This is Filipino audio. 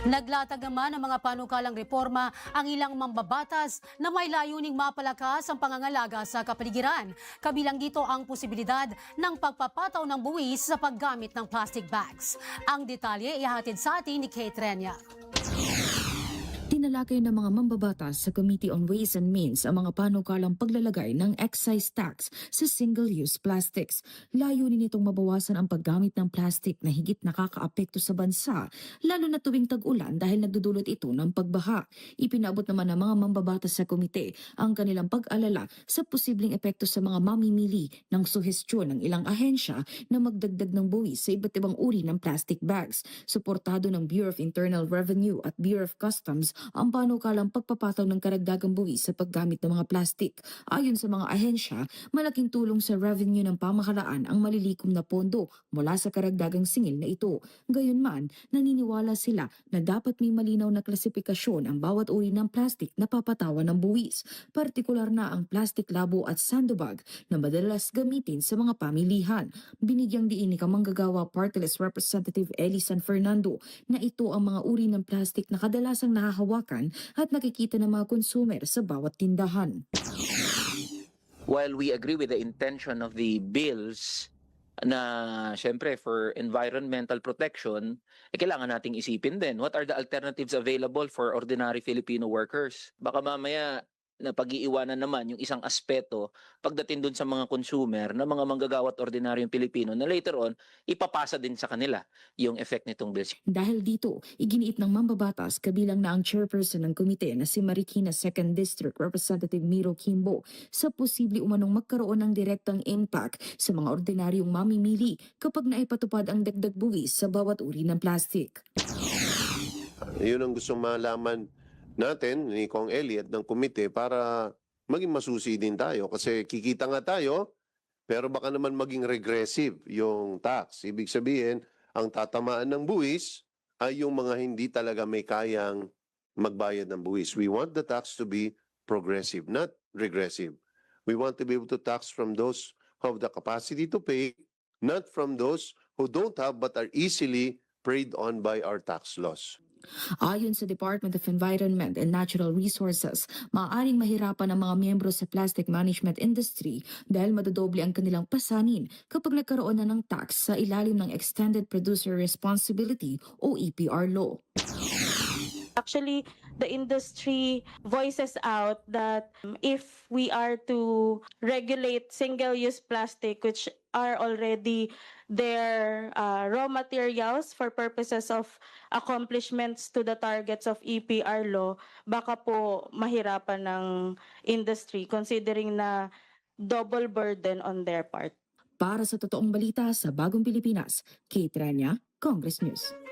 Naglatag naman ng mga panukalang reforma ang ilang mambabatas na may layuning mapalakas ang pangangalaga sa kapaligiran. Kabilang dito ang posibilidad ng pagpapataw ng buwis sa paggamit ng plastic bags. Ang detalye ihatid sa atin ni Kate Renya. Tinalakay ng mga mambabatas sa Committee on Ways and Means ang mga panukalang paglalagay ng excise tax sa single-use plastics. Layunin nitong mabawasan ang paggamit ng plastic na higit nakakaapekto sa bansa, lalo na tuwing tag-ulan dahil nagdudulot ito ng pagbaha. Ipinabot naman ng mga mambabatas sa komite ang kanilang pag-alala sa posibleng epekto sa mga mamimili ng suhestyon ng ilang ahensya na magdagdag ng buwis sa iba't ibang uri ng plastic bags. Suportado ng Bureau of Internal Revenue at Bureau of Customs ang panukalang pagpapataw ng karagdagang buwis sa paggamit ng mga plastic. Ayon sa mga ahensya, malaking tulong sa revenue ng pamahalaan ang malilikom na pondo mula sa karagdagang singil na ito. Gayunman, naniniwala sila na dapat may malinaw na klasifikasyon ang bawat uri ng plastic na papatawan ng buwis, partikular na ang plastic labo at sandbag na madalas gamitin sa mga pamilihan. Binigyang diin ni Kamanggagawa Partiless Representative Eli San Fernando na ito ang mga uri ng plastic na kadalasang nahahawakan at nakikita ng mga konsumer sa bawat tindahan. while we agree with the intention of the bills na syempre for environmental protection, eh, kailangan nating isipin din what are the alternatives available for ordinary Filipino workers. Baka mamaya na pag-iiwanan naman yung isang aspeto pagdating dun sa mga consumer na mga manggagawa at ordinaryong Pilipino na later on ipapasa din sa kanila yung effect nitong bills. Dahil dito, iginiit ng mambabatas kabilang na ang chairperson ng komite na si Marikina 2nd District Representative Miro Kimbo sa posible umanong magkaroon ng direktang impact sa mga ordinaryong mamimili kapag naipatupad ang dagdag buwis sa bawat uri ng plastic. Yun ang gusto malaman natin ni Kong Elliot ng komite para maging masusi din tayo. Kasi kikita nga tayo, pero baka naman maging regressive yung tax. Ibig sabihin, ang tatamaan ng buwis ay yung mga hindi talaga may kayang magbayad ng buwis. We want the tax to be progressive, not regressive. We want to be able to tax from those who have the capacity to pay, not from those who don't have but are easily preyed on by our tax laws. Ayon sa Department of Environment and Natural Resources, maaaring mahirapan ang mga miyembro sa plastic management industry dahil madodoble ang kanilang pasanin kapag nagkaroon na ng tax sa ilalim ng Extended Producer Responsibility o EPR law. Actually, the industry voices out that um, if we are to regulate single-use plastic, which are already their uh, raw materials for purposes of accomplishments to the targets of EPR law, baka po mahirapan ng industry considering na double burden on their part. Para sa totoong balita sa Bagong Pilipinas, Kate Rania, Congress News.